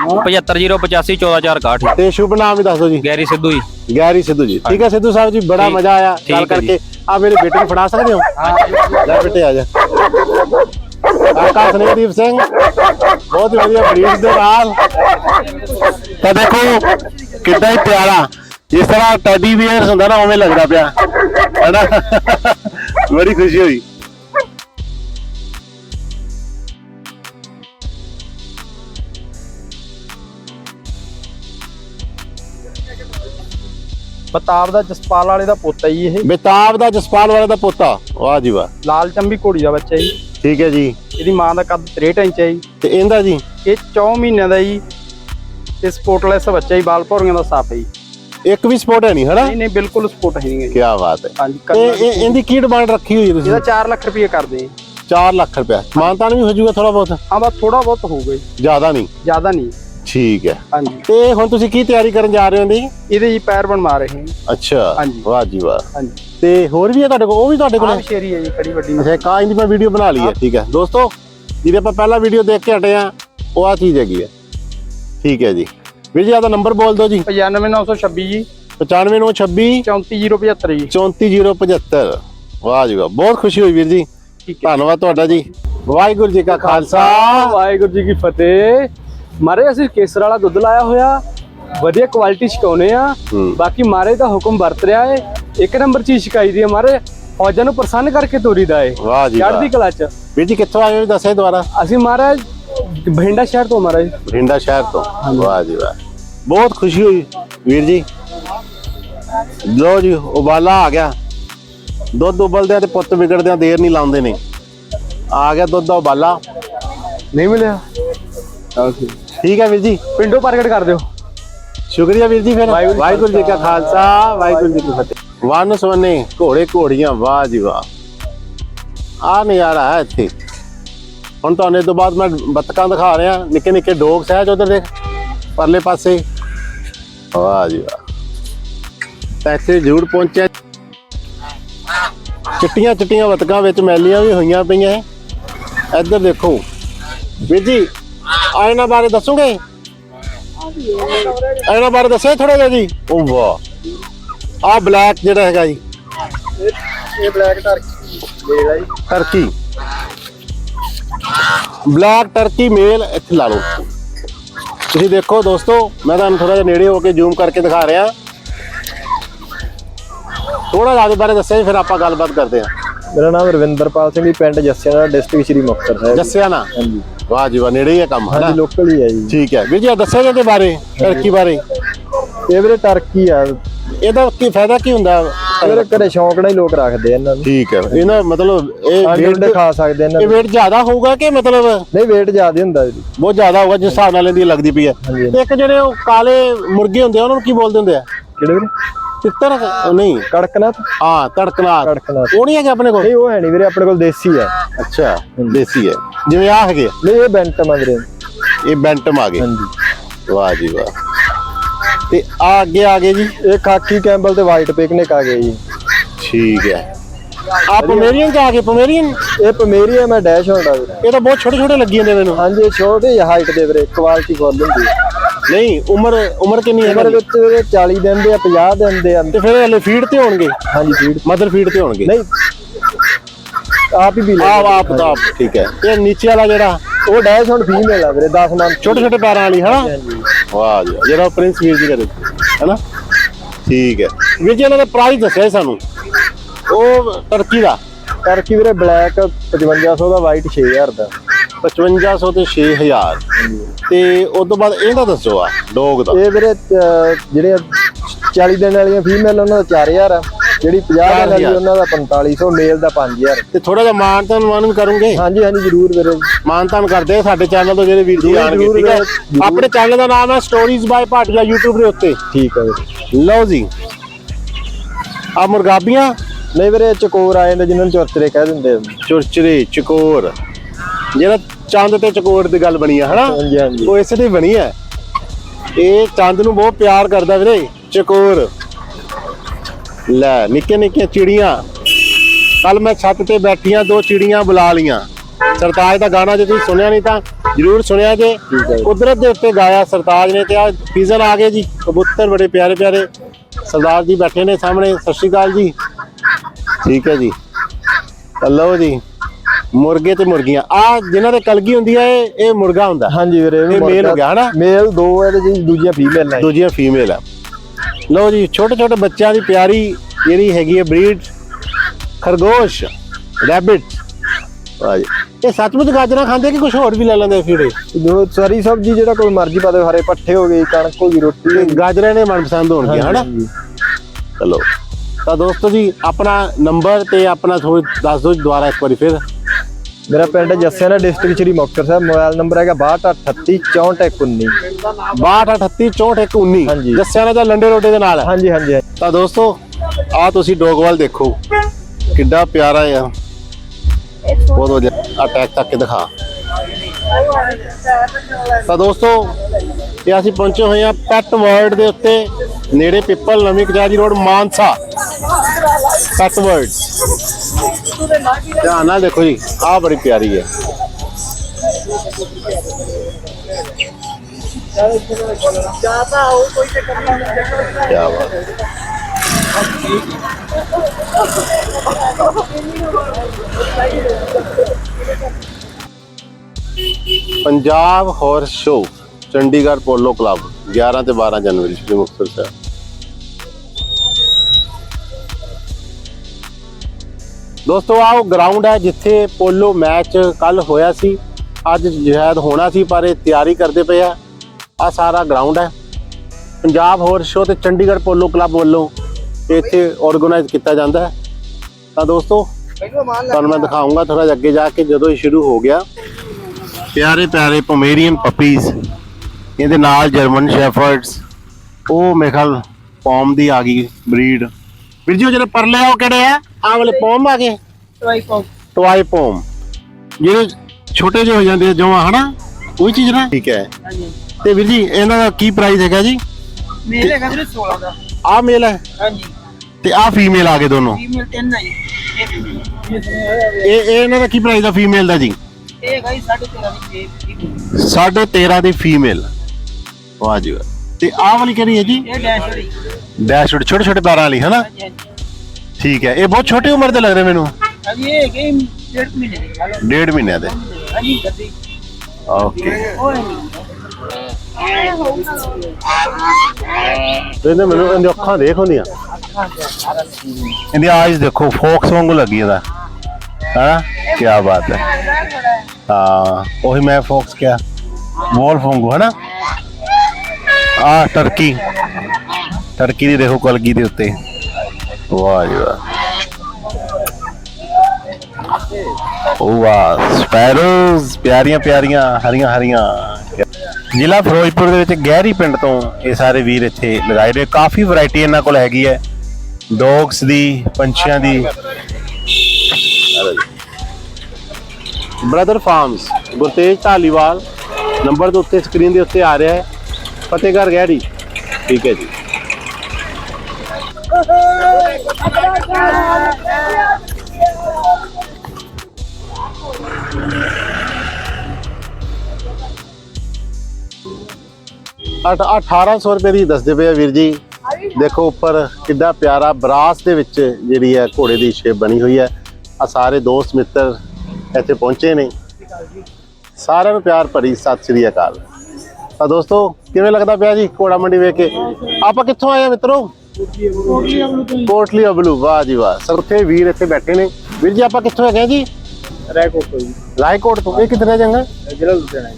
750851464 ਤੇ ਸ਼ੁਭ ਨਾਮ ਵੀ ਦੱਸ ਦਿਓ ਜੀ। ਗੈਰੀ ਸਿੱਧੂ ਜੀ। ਗੈਰੀ ਸਿੱਧੂ ਜੀ। ਠੀਕ ਹੈ ਸਿੱਧੂ ਸਾਹਿਬ ਜੀ ਬੜਾ ਠੀਕ- ਮਜ਼ਾ ਆਇਆ ਠੀਕ ਗੱਲ ਹੈ ਕਰਕੇ। ਆ ਮੇਰੇ ਬੇਟੇ ਨੂੰ ਫੜਾ ਸਕਦੇ ਹੋ? ਲੈ ਬੇਟੇ ਆ ਜਾ। ਕਾਕਾ ਸਨੇਹਦੀਪ ਸਿੰਘ ਬਹੁਤ ਹੀ ਵਧੀਆ ਬਰੀਡ ਦੇ ਨਾਲ। ਤਾਂ ਦੇਖੋ ਕਿੱਦਾਂ ਹੀ ਪਿਆਰਾ। ਜਿਸ ਤਰ੍ਹਾਂ ਟੈਡੀ ਬੀਅਰਸ ਹੁੰਦਾ ਨਾ ਉਵੇਂ ਲੱਗਦਾ ਪਿਆ। ਹੈਨਾ? ਬੜੀ ਖੁਸ਼ੀ ਹੋਈ। ਪ੍ਰਤਾਪ ਦਾ ਜਸਪਾਲ ਵਾਲੇ ਦਾ ਪੋਤਾ ਜੀ ਇਹ। ਬੇਤਾਬ ਦਾ ਜਸਪਾਲ ਵਾਲੇ ਦਾ ਪੋਤਾ। ਵਾਹ ਜੀ ਵਾਹ। ਲਾਲ ਚੰਬੀ ਘੋੜੀ ਦਾ ਬੱਚਾ ਜੀ। ਠੀਕ ਹੈ ਜੀ। ਇਹਦੀ ਮਾਂ ਦਾ ਕੱਦ 63 ਇੰਚ ਹੈ ਜੀ। ਤੇ ਇਹਦਾ ਜੀ? ਇਹ 4 ਮਹੀਨਿਆਂ ਦਾ ਜੀ। ਤੇ ਸਪੋਰਟਲੈਸ ਬੱਚਾ ਜੀ ਬਾਲ ਭੌਰੀਆਂ ਦਾ ਸਾਫ਼ ਹੈ ਜੀ। ਇੱਕ ਵੀ ਸਪੋਰਟ ਹੈ ਨਹੀਂ ਹਨਾ? ਨਹੀਂ ਨਹੀਂ ਬਿਲਕੁਲ ਸਪੋਰਟ ਹੈ ਨਹੀਂ ਹੈ। ਕੀ ਬਾਤ ਹੈ। ਹਾਂਜੀ ਤੇ ਇਹਦੀ ਕੀ ਡਿਮਾਂਡ ਰੱਖੀ ਹੋਈ ਹੈ ਤੁਸੀਂ? ਇਹਦਾ 4 ਲੱਖ ਰੁਪਏ ਕਰਦੇ ਜੀ। 4 ਲੱਖ ਰੁਪਇਆ। ਮਾਨਤਾਨ ਵੀ ਹੋ ਜਾਊਗਾ ਥੋੜਾ ਬਹੁਤ? ਹਾਂ ਬਸ ਥੋੜਾ ਬਹੁਤ ਹੋਊਗਾ ਜ਼ਿਆਦਾ ਨਹੀਂ? ਜ਼ਿਆਦਾ ਨਹੀਂ। ਠੀਕ ਹੈ। ਹਾਂਜੀ। ਤੇ ਹੁਣ ਤੁਸੀਂ ਕੀ ਤਿਆਰੀ ਕਰਨ ਜਾ ਰਹੇ ਹੋ ਜੀ ਇਹਦੇ ਜੀ ਪੈਰ ਬਣਵਾ ਰਹੇ ਹਾਂ ਅੱਛਾ। ਹਾਂਜੀ। ਵਾਹ ਜੀ ਵਾਹ। ਹਾਂਜੀ। ਤੇ ਹੋਰ ਵੀ ਹੈ ਤੁਹਾਡੇ ਕੋਲ? ਉਹ ਵੀ ਤੁਹਾਡੇ ਕੋਲ ਆਹ ਹੈ? ਸ਼ੇਰੀ ਹੈ ਜੀ ਖੜੀ ਵੱਡੀ ਅੱਛਾ ਕਾਂ ਦੀ ਮੈਂ ਵੀਡੀਓ ਬਣਾ ਲਈ ਹੈ ਠੀਕ ਹੈ। ਦੋਸਤੋ ਜਿਹਦੇ ਆਪਾਂ ਪਹਿਲਾ ਵੀਡੀਓ ਦੇਖ ਕੇ ਹਟੇ ਆ ਉਹ ਆ ਚੀਜ਼ ਹੈਗੀ ਹੈ। ਠੀਕ ਹੈ ਜੀ। ਵੀਰ ਜੀ ਆਦਾ ਨੰਬਰ ਬੋਲ ਦਿਓ ਜੀ। 95926 ਜੀ। 95926 34075 ਜੀ। 34075 ਵਾਹ ਜੀ ਵਾਹ ਬਹੁਤ ਖੁਸ਼ੀ ਹੋਈ ਵੀਰ ਜੀ। ਧੰਨਵਾਦ ਤੁਹਾਡਾ ਜੀ। ਵਾਹਿਗੁਰੂ ਜੀ ਕਾ ਖਾਲਸਾ। ਵਾਹਿਗੁਰੂ ਜੀ ਕੀ ਫਤਿਹ। ਮਾਰੇ ਅਸੀਂ ਕੇਸਰ ਵਾਲਾ ਦੁੱਧ ਲਾਇਆ ਹੋਇਆ। ਵਧੀਆ ਕੁਆਲਿਟੀ ਛਕਾਉਨੇ ਆ ਹੂੰ। ਬਾਕੀ ਮਾਰੇ ਦਾ ਹੁਕਮ ਵਰਤ ਰਿਹਾ ਏ। ਇੱਕ ਨੰਬਰ ਚੀਜ਼ ਛਕਾਈ ਦੀ ਹੈ ਮਾਰੇ ਫੌਜਾਂ ਨੂੰ ਪ੍ਰਸੰਨ ਕਰਕੇ ਤੋਰੀਦਾ ਏ। ਵਾਹ ਜੀ ਚੜ੍ਹਦੀ ਕਲਾ ਚ। ਵੀਰ ਜੀ ਕਿੱਥੋਂ ਆਏ ਹੋ ਦੱਸੇ ਦੁਬਾਰਾ। ਅਸੀਂ ਮਹਾਰਾਜ ਬਠਿੰਡਾ ਸ਼ਹਿਰ ਤੋਂ ਮਹਾਰਾਜ। ਬਠਿੰਡਾ ਸ਼ਹਿਰ ਤੋਂ। ਵਾਹ ਜੀ ਵਾਹ। ਬਹੁਤ ਖੁਸ਼ੀ ਹੋਈ ਵੀਰ ਜੀ। ਲੋ ਜੀ ਉਬਾਲਾ ਆ ਗਿਆ। ਦੁੱਧ ਉਬਲਦਿਆਂ ਤੇ ਪੁੱਤ ਵਿਗੜਦਿਆਂ ਦੇਰ ਨਹੀਂ ਲਾਉਂਦੇ ਨੇ। ਆ ਗਿਆ ਦੁੱਧ ਦਾ ਉਬਾਲਾ। ਨਹੀਂ ਮਿਲਿਆ। ਠੀਕ ਹੈ ਵੀਰ ਜੀ। ਪਿੰਡੋਂ ਪ੍ਰਗਟ ਕਰ ਦਿਓ। ਸ਼ੁਕਰੀਆ ਵੀਰ ਜੀ ਫਿਰ। ਵਾਹਿਗੁਰੂ ਜੀ ਕਾ ਖਾਲਸਾ ਵਾਹਿਗੁਰੂ ਜੀ ਕੀ ਫਤਿਹ। ਵਨ ਸਵਨੇ ਘੋੜੇ ਘੋੜੀਆਂ, ਵਾਹ ਜੀ ਵਾਹ। ਆ ਨਜ਼ਾਰਾ ਹੈ ਇੱਥੇ। ਹੁਣ ਤੁਹਾਨੂੰ ਤੋਂ ਬਾਅਦ ਮੈਂ ਬੱਤਕਾਂ ਦਿਖਾ ਰਿਹਾ, ਨਿੱਕੇ ਨਿੱਕੇ ਡੋਗ ਸਹਿਜ ਉਧਰ ਦੇਖ ਪਰਲੇ ਪਾਸੇ। ਵਾਹ ਜੀ ਵਾਹ। ਤਾਂ ਇੱਥੇ ਜ਼ਰੂਰ ਪਹੁੰਚਿਆ। ਚਿੱਟੀਆਂ ਚਿੱਟੀਆਂ ਬੱਤਕਾਂ ਵਿੱਚ ਮੈਲੀਆਂ ਵੀ ਹੋਈਆਂ ਪਈਆਂ ਹੈ। ਇੱਧਰ ਦੇਖੋ। ਵੀਰ ਜੀ ਆ ਬਾਰੇ ਦੱਸੋਗੇ? ਇਹਨਾਂ ਬਾਰੇ ਦੱਸਿਓ ਥੋੜਾ ਜਿਹਾ ਜੀ? ਉਹ ਵਾਹ। ਆ ਬਲੈਕ ਜਿਹੜਾ ਹੈਗਾ ਜੀ। ਇਹ ਬਲੈਕ ਟਰਕੀ ਮੇਲ ਹੈ ਜੀ। ਟਰਕੀ ਬਲੈਕ ਟਰਕੀ ਮੇਲ ਇੱਥੇ ਲਾ ਲਓ। ਤੁਸੀਂ ਦੇਖੋ ਦੋਸਤੋ ਮੈਂ ਤੁਹਾਨੂੰ ਥੋੜਾ ਜਿਹਾ ਨੇੜੇ ਹੋ ਕੇ ਜ਼ੂਮ ਕਰਕੇ ਦਿਖਾ ਰਿਹਾ। ਥੋੜਾ ਜਿਹਾ ਇਹਦੇ ਬਾਰੇ ਦੱਸਿਆ ਫਿਰ ਆਪਾਂ ਗੱਲਬਾਤ ਕਰਦੇ ਹਾਂ। ਮੇਰਾ ਨਾਮ ਰਵਿੰਦਰਪਾਲ ਸਿੰਘ ਜੀ ਪਿੰਡ ਜੱਸਿਆਣਾ ਡਿਸਟ੍ਰਿਕਟ ਸ੍ਰੀ ਮੁਕਤਸਰ ਸਾਹਿਬ ਦੱਸਿਆ ਨਾ ਹਾਂਜੀ। ਵਾਹ ਜੀ ਵਾਹ ਨੇੜੇ ਹੀ ਹੈ ਕੰਮ ਹੈ ਨਾ ਲੋਕਲ ਹੀ ਹੈ ਜੀ। ਠੀਕ ਹੈ। ਵੀਰ ਜੀ ਦੱਸਿਆ ਜੀ ਇਹਦੇ ਬਾਰੇ ਟਰਕੀ ਬਾਰੇ? ਇਹ ਵੀਰੇ ਟਰਕੀ ਆ ਇਹਦਾ ਕੀ ਫਾਇਦਾ ਕੀ ਹੁੰਦਾ? ਵੀਰੇ ਘਰੇ ਸ਼ੌਂਕ ਨਾਲ ਹੀ ਲੋਕ ਰੱਖਦੇ ਆ ਇਹਨਾਂ ਨੂੰ। ਠੀਕ ਹੈ। ਇਹਨਾਂ ਮਤਲਬ ਇਹ weight- ਖਾ ਸਕਦੇ ਇਹਨਾਂ ਇਹ ਨੂੰ। weight ਜ਼ਿਆਦਾ ਹੋਊਗਾ ਕਿ ਮਤਲਬ ਨਹੀਂ weight ਜ਼ਿਆਦਾ ਹੁੰਦਾ ਜੀ ਬਹੁਤ ਜ਼ਿਆਦਾ ਹੋਊਗਾ ਜਿਸ ਹਿਸਾਬ ਨਾਲ ਇਹਦੀ ਲੱਗਦੀ ਪਈ ਹੈ। ਹਾਂਜੀ। ਤੇ ਇੱਕ ਜਿਹੜੇ ਉਹ ਕਾਲੇ ਮੁਰਗੇ ਹੁੰਦੇ ਆ ਉਹਨਾਂ ਨੂੰ ਕੀ ਬੋਲਦੇ ਹੁੰਦੇ ਆ? ਕਿਹੜੇ ਵੀਰੇ? ਤਿੱਤਰ ਉਹ ਨਹੀਂ। ਕੜਕਨਾਥ? ਹਾਂ ਤੜਕਨਾਥ ਕੜਕਨਾਥ। ਉਹ ਨਹੀਂ ਹੈਗੇ ਆਪਣੇ ਕੋਲ? ਨਹੀਂ ਉਹ ਹੈ ਨਹੀਂ ਵੀਰੇ ਆਪਣੇ ਕੋਲ ਦੇਸੀ ਹੈ। ਅੱਛਾ ਦੇਸੀ ਹੈ। ਜਿਵੇਂ ਆ ਹੈਗੇ ਆ। ਨਹੀਂ ਇਹ ਬੈਂਟਮ ਆ ਵੀਰੇ। ਇਹ ਬੈਂਟਮ ਆ ਗਏ। ਹਾਂਜੀ। ਵਾਹ ਜੀ ਵਾਹ। ਤੇ ਆ ਅੱਗੇ ਆ ਗਏ ਜੀ ਇਹ ਖਾਕੀ ਕੈਂਬਲ ਤੇ ਵਾਈਟ ਪਿਕਨਿਕ ਆ ਗਏ ਜੀ। ਠੀਕ ਹੈ। ਆ ਪਮੇਰੀਅਨ ਚ ਆ ਗਏ ਪਮੇਰੀਅਨ? ਇਹ ਪਮੇਰੀਆ ਮੈਂ ਡੈਸ਼ ਹੁੰਦਾ ਵੀਰੇ ਇਹ ਤਾਂ ਬਹੁਤ ਛੋਟੇ ਛੋਟੇ ਲੱਗੀ ਜਾਂਦੇ ਮੈਨੂੰ। ਹਾਂਜੀ ਇਹ ਛੋਟੇ ਜਿਹੇ ਹਾਈਟ ਦੇ ਵੀਰੇ ਕੁਆਲਿਟੀ ਫੁੱਲ ਹੁੰਦੀ ਹੈ। ਨਹੀਂ ਉਮਰ ਉਮਰ ਕਿੰਨੀ ਹੈ ਉਮਰ ਦੀ? ਵਿੱਚ ਵੀਰੇ 40 ਦਿਨ ਦੇ ਆ 50 ਦਿਨ ਦੇ ਆ। ਤੇ ਫਿਰ ਹਲੇ ਫੀਡ ਤੇ ਹੋਣਗੇ? ਹਾਂਜੀ ਫੀਡ ਮਦਰ ਫੀਡ ਤੇ ਹੋਣਗੇ? ਨਹੀਂ ਆਪ ਹੀ ਵੀ ਲੈ ਆਪ ਆਪ ਆਪ, ਠੀਕ ਹੈ। ਤੇ ਨੀਚੇ ਵਾਲਾ ਜਿਹੜਾ? ਉਹ ਡੈਸ਼ ਹੁਣ ਫੀਮੇਲ ਆ ਵੀਰੇ 10 ਮੰਥ ਛੋਟੇ ਛੋਟੇ ਪੈਰਾਂ ਵਾਲੀ ਹਨਾ? ਹਾਂਜੀ। ਵਾਹ ਜੀ ਜਿਹੜਾ ਪ੍ਰਿੰਸ ਵੀਰ ਜੀ ਕਰੇ ਹੈਨਾ? ਠੀਕ ਹੈ। ਵੀਰ ਜੀ ਇਹਨਾਂ ਦਾ ਪ੍ਰਾਈਸ ਦੱਸਿਆ ਸਾਨੂੰ। ਉਹ ਟਰਕੀ ਦਾ। ਟਰਕੀ ਵੀਰੇ ਬਲੈਕ 5500 ਦਾ ਵਾਈਟ 6000 ਦਾ। 5500 ਤੇ 6000 ਤੇ ਉਸ ਤੋਂ ਬਾਅਦ ਇਹਦਾ ਦੱਸੋ ਆ ਡੌਗ ਦਾ। ਇਹ ਵੀਰੇ ਜਿਹੜੇ 40 ਦਿਨ ਵਾਲੀਆਂ ਫੀਮੇਲ ਉਹਨਾਂ ਦਾ 4000 ਆ। ਜਿਹੜੀ 50 ਦਿਨ ਵਾਲੀ 4000 ਉਹਨਾਂ ਦਾ 4500 ਮੇਲ ਦਾ 5000 ਤੇ ਥੋੜਾ ਜਿਹਾ ਮਾਨ ਵੀ ਕਰੂੰਗੇ? ਹਾਂਜੀ ਹਾਂਜੀ ਜ਼ਰੂਰ ਵੀਰੇ। ਮਾਨਤਾਨ ਕਰਦੇ ਆ ਸਾਡੇ ਚੈਨਲ ਤੋਂ ਜਿਹੜੇ ਵੀਰ ਜੀ ਆਣਗੇ ਠੀਕ ਹੈ। ਆਪਣੇ ਚੈਨਲ ਦਾ ਨਾਮ ਹੈ ਸਟੋਰੀਜ਼ ਬਾਈ ਭਾਟੀਆ YouTube ਦੇ ਉੱਤੇ। ਠੀਕ ਆ ਵੀਰੇ। ਲਓ ਜੀ। ਆ ਮੁਰਗਾਬੀਆਂ। ਨਹੀਂ ਵੀਰੇ ਚਕੋਰ ਆ ਜਾਂਦੇ ਜਿਨ੍ਹਾਂ ਨੂੰ ਚੁਰਚਰੇ ਕਹਿ ਦਿੰਦੇ ਆ। ਚੁਰਚਰੇ ਚਕੋਰ। ਜਿਹੜਾ ਚੰਦ ਤੇ ਚਕੋਰ ਦੀ ਗੱਲ ਬਣੀ ਆ ਹਨਾ? ਉਹ ਇਸੇ ਤੇ ਬਣੀ ਹੈ। ਇਹ ਚੰਦ ਨੂੰ ਬਹੁਤ ਪਿਆਰ ਕਰਦਾ ਵੀਰੇ ਚਕੋਰ। ਲੈ ਨਿੱਕੇ ਨਿੱਕੇ ਚਿੜੀਆਂ। ਕੱਲ ਮੈਂ ਛੱਤ ਤੇ ਬੈਠੀਆਂ ਦੋ ਚਿੜੀਆਂ ਬੁਲਾ ਲੀਆਂ ਸਰਤਾਜ ਦਾ ਗਾਣਾ ਜੇ ਤੁਸੀਂ ਸੁਣਿਆ ਨਹੀਂ ਤਾਂ ਜਰੂਰ ਸੁਣਿਆ ਜੇ। ਕੁਦਰਤ ਦੇ ਉੱਤੇ ਗਾਇਆ ਸਰਤਾਜ ਨੇ ਤੇ ਆ ਸੀਜ਼ਨ ਆ ਗਏ ਜੀ। ਕਬੂਤਰ ਬੜੇ ਪਿਆਰੇ ਪਿਆਰੇ ਸਰਦਾਰ ਜੀ ਬੈਠੇ ਨੇ ਸਾਹਮਣੇ। ਸਤਿ ਸ਼੍ਰੀ ਅਕਾਲ ਜੀ। ਠੀਕ ਹੈ ਜੀ। ਲਓ ਜੀ ਮੁਰਗੇ ਤੇ ਮੁਰਗੀਆਂ। ਆ ਜਿਨ੍ਹਾਂ ਦੇ ਕਲਗੀ ਹੁੰਦੀ ਹੈ ਇਹ ਇਹ ਮੁਰਗਾ ਹੁੰਦਾ। ਹਾਂਜੀ ਵੀਰੇ ਇਹ ਮੇਲ ਹੋ ਗਿਆ ਹਨਾ? ਮੇਲ ਦੋ ਹੈ ਤੇ ਜੀ ਦੂਜੀਆਂ ਫੀਮੇਲ ਨੇ। ਦੂਜੀਆਂ ਫੀਮੇਲ ਆ। ਲਓ ਜੀ ਛੋਟੇ ਛੋਟੇ ਬੱਚਿਆਂ ਦੀ ਪਿਆਰੀ ਜਿਹੜੀ ਹੈਗੀ ਹੈ ਬਰੀਡ ਖਰਗੋਸ਼ ਰੈਬਿਟ ਜੀ। ਇਹ ਸੱਚਮੁੱਚ ਗਾਜਰਾਂ ਖਾਂਦੇ ਕਿ ਕੁਝ ਹੋਰ ਵੀ ਲੈ ਲੈਂਦੇ ਫੀੜੇ ਜੋ ਸਾਰੀ ਸਬਜ਼ੀ ਜਿਹੜਾ ਕੋਈ ਮਰਜ਼ੀ ਪਾ ਦੇ ਹਰੇ ਪੱਠੇ ਹੋ ਗਏ ਕਣਕ ਹੋ ਗਈ ਰੋਟੀ ਹੋ ਗਈ। ਗਾਜਰਾਂ ਨੇ ਮਨਪਸੰਦ ਹੋਣਗੀਆਂ ਹਨਾ? ਹਾਂਜੀ। ਚਲੋ। ਤਾਂ ਦੋਸਤੋ ਜੀ ਆਪਣਾ ਨੰਬਰ ਤੇ ਆਪਣਾ ਥੋੜੀ ਦੱਸ ਦਿਓ ਦੁਬਾਰਾ ਇੱਕ ਵਾਰੀ ਫਿਰ। ਮੇਰਾ ਪਿੰਡ Jassiana district Shri Muktsar Sahib mobile number ਹੈਗਾ 6238 6419 6238 ਹਾਂਜੀ। ਦੱਸਿਆ ਨਾ ਜਾਂ ਲੰਡੇ ਰੋਡੇ ਦੇ ਨਾਲ। ਹਾਂਜੀ ਹਾਂਜੀ ਹਾਂਜੀ। ਤਾਂ ਦੋਸਤੋ ਆ ਤੁਸੀਂ ਡੋਗਵਾਲ ਦੇਖੋ। ਕਿੱਡਾ ਪਿਆਰਾ ਆ। ਬਹੁਤ ਵਧੀਆ। ਅਟੈਕ ਤੱਕ ਕੇ ਦਿਖਾ। ਤਾਂ ਦੋਸਤੋ ਤੇ ਅਸੀਂ ਪਹੁੰਚੇ ਹੋਏ ਆ ਪੈਟ ਵਰਲਡ ਦੇ ਉੱਤੇ ਨੇੜੇ ਪਿੱਪਲ ਨਵੀਂ ਕਚਾਰੀ ਰੋਡ, ਮਾਨਸਾ। Pet world. ਧਿਆਨ ਨਾਲ ਦੇਖੋ ਜੀ, ਆਹ ਬੜੀ ਪਿਆਰੀ ਹੈ। ਕੀ ਬਾਤ Punjab horse show Chandigarh polo club 11 ਤੇ 12 ਜਨਵਰੀ ਸ਼੍ਰੀ ਮੁਕਤਸਰ ਸਾਹਿਬ। ਦੋਸਤੋ, ਆਹ ਗਰਾਊਂਡ ਹੈ ਜਿੱਥੇ ਪੋਲੋ ਮੈਚ ਕੱਲ ਹੋਇਆ ਸੀ। ਅੱਜ ਸ਼ਾਇਦ ਹੋਣਾ ਸੀ, ਪਰ ਇਹ ਤਿਆਰੀ ਕਰਦੇ ਪਏ ਆ। ਆ ਸਾਰਾ ਗਰਾਊਂਡ ਹੈ। ਪੰਜਾਬ ਹਾਰਸ ਸ਼ੋ ਤੇ ਚੰਡੀਗੜ੍ਹ ਪੋਲੋ ਕਲੱਬ ਵੱਲੋਂ ਇੱਥੇ ਆਰਗੇਨਾਈਜ਼ ਕੀਤਾ ਜਾਂਦਾ ਹੈ। ਤਾਂ ਦੋਸਤੋ, ਤੁਹਾਨੂੰ ਮੈਂ ਦਿਖਾਉਂਗਾ ਥੋੜਾ ਜਿਹਾ ਅੱਗੇ ਜਾ ਕੇ ਜਦੋਂ ਇਹ ਸ਼ੁਰੂ ਹੋ ਗਿਆ। ਪਿਆਰੇ ਪਿਆਰੇ ਪੋਮੇਰੀਅਨ ਪਪੀਜ਼ ਇਹਦੇ ਨਾਲ ਜਰਮਨ ਸ਼ੈਫਰਡਸ ਉਹ ਮੇਰੇ ਖਿਆਲ ਪੌਮ ਦੀ ਆ ਗਈ ਬਰੀਡ। ਵੀਰ ਜੀ ਉਹ ਜਿਹੜੇ ਪਰਲੇ ਆ ਉਹ ਕਿਹੜੇ ਆ? ਆਹ ਵਾਲੇ ਪੌਮ ਆ ਗਏ? ਟਵਾਈ ਪੌਮ। ਜਿਹੜੇ ਛੋਟੇ ਜਿਹੇ ਹੋ ਜਾਂਦੇ ਆ ਜਮਾਂ ਹਨਾ? ਉਹੀ ਚੀਜ਼ ਨਾ? ਠੀਕ ਹੈ। ਤੇ ਵੀਰ ਜੀ ਇਹਨਾਂ ਦਾ ਕੀ ਪ੍ਰਾਈਸ ਹੈਗਾ ਜੀ? ਮੇਲ ਹੈਗਾ ਵੀਰੇ 16 ਦਾ। ਆਹ ਮੇਲ ਹੈ? ਹਾਂਜੀ। ਤੇ ਆਹ ਫੀਮੇਲ ਆ ਗਏ ਦੋਨੋਂ? ਫੀਮੇਲ 3 ਹੈ ਜੀ। ਇਹ ਇਹ ਇਹਨਾਂ ਦਾ ਕੀ ਪ੍ਰਾਈਸ ਆ ਫੀਮੇਲ ਦਾ ਜੀ? ਇਹ ਹੈਗਾ ਜੀ 13.5 ਦੀ ਫੀਮੇਲ ਸਾਢੇ 13 ਦੀ ਫੀਮੇਲ ਵਾਹ ਜੀ ਵਾਹ। ਤੇ ਆਹ ਵਾਲੀ ਕਿਹੜੀ ਹੈ ਜੀ? ਇਹ ਡੈਸ਼ ਦੀ ਡੈਸ਼ਵੁੱਡ ਛੋਟੇ ਛੋਟੇ ਪੈਰਾਂ ਵਾਲੀ ਹੈ ਨਾ ਹਾਂਜੀ ਹਾਂਜੀ। ਠੀਕ ਹੈ ਇਹ ਬਹੁਤ ਛੋਟੀ ਉਮਰ ਦੇ ਲੱਗ ਰਹੇ ਮੈਨੂੰ। ਹਾਂਜੀ ਇਹ ਡੇਢ ਮਹੀਨੇ ਦੀ। ਹਾਲੋ। ਡੇਢ ਮਹੀਨਿਆਂ ਦੇ। ਹਾਂਜੀ ਗੱਦੀ ਓਕੇ। ਉਹ ਹੈ ਨਹੀਂ ਤੇ ਇਹਦੇ ਮੈਨੂੰ ਇਹਦੀ ਅੱਖਾਂ ਦੇਖ ਹੁੰਦੀਆਂ। ਇਹਦੀ ਆਈਜ਼ ਦੇਖੋ ਫੋਕਸ ਵਾਂਗੂ ਲੱਗੀ ਇਹਦਾ। ਹਾਂ? ਕੀ ਬਾਤ ਹੈ। ਹਾਂ ਉਹੀ ਮੈਂ ਫੋਕਸ ਕਿਹਾ ਵੋਲਫ ਵਾਂਗੂ ਹੈ ਨਾ ਆ ਟਰਕੀ। ਟਰਕੀ ਦੀ ਦੇਖੋ ਕਲਗੀ ਦੇ ਉੱਤੇ। ਵਾਹ ਜੀ ਵਾਹ। ਉਹ ਵਾਹ, ਸਪੈਰੋਜ਼, ਪਿਆਰੀਆਂ ਪਿਆਰੀਆਂ, ਹਰੀਆਂ ਹਰੀਆਂ। ਜ਼ਿਲ੍ਹਾ ਫਿਰੋਜ਼ਪੁਰ ਦੇ ਵਿੱਚ ਗਹਿਰੀ ਪਿੰਡ ਤੋਂ ਇਹ ਸਾਰੇ ਵੀਰ ਇੱਥੇ ਲਗਾਏ ਨੇ। ਕਾਫੀ ਵੈਰਾਈਟੀ ਇਹਨਾਂ ਕੋਲ ਹੈਗੀ ਹੈ। ਡੌਗਸ ਦੀ, ਪੰਛੀਆਂ ਦੀ। Brother farms Gurtej Dhaliwal number ਦੇ ਉੱਤੇ ਸਕਰੀਨ ਦੇ ਉੱਤੇ ਆ ਰਿਹਾ ਹੈ। ਫਤਿਹਗੜ੍ਹ ਗਹਿਰੀ ਠੀਕ ਹੈ ਜੀ। ਅੱਠ 1800 ਰੁਪਏ ਦੀ ਦੱਸਦੇ ਪਏ ਆ ਵੀਰ ਜੀ। ਦੇਖੋ ਉੱਪਰ ਕਿੱਡਾ ਪਿਆਰਾ ਬਰਾਸ ਦੇ ਵਿੱਚ ਜਿਹੜੀ ਹੈ ਘੋੜੇ ਦੀ ਸ਼ੇਪ ਬਣੀ ਹੋਈ ਹੈ। ਆ ਸਾਰੇ ਦੋਸਤ ਮਿੱਤਰ ਇੱਥੇ ਪਹੁੰਚੇ ਨੇ। ਸਾਰਿਆਂ ਨੂੰ ਪਿਆਰ ਭਰੀ ਸਤਿ ਸ੍ਰੀ ਅਕਾਲ। ਤਾਂ ਦੋਸਤੋ ਕਿਵੇਂ ਲੱਗਦਾ ਪਿਆ ਜੀ ਘੋੜਾ ਮੰਡੀ ਵੇਖ ਕੇ? ਆਪਾਂ ਕਿੱਥੋਂ ਆਏ ਆ ਮਿੱਤਰੋ? ਕੋਟਲੀ ਅਬਲੂ ਵਾਹ ਜੀ ਵਾਹ। ਸਰ ਉੱਥੇ ਵੀਰ ਇੱਥੇ ਬੈਠੇ ਨੇ। ਵੀਰ ਜੀ ਆਪਾਂ ਕਿੱਥੋਂ ਹੈਗੇ ਆ ਜੀ? ਤੋਂ ਜੀ। ਰਾਏਕੋਟ ਤੋਂ। ਇਹ ਕਿੱਧਰ ਹੈ ਜੰਗਾ ਜ਼ਿਲ੍ਹਾ ਲੁਧਿਆਣਾ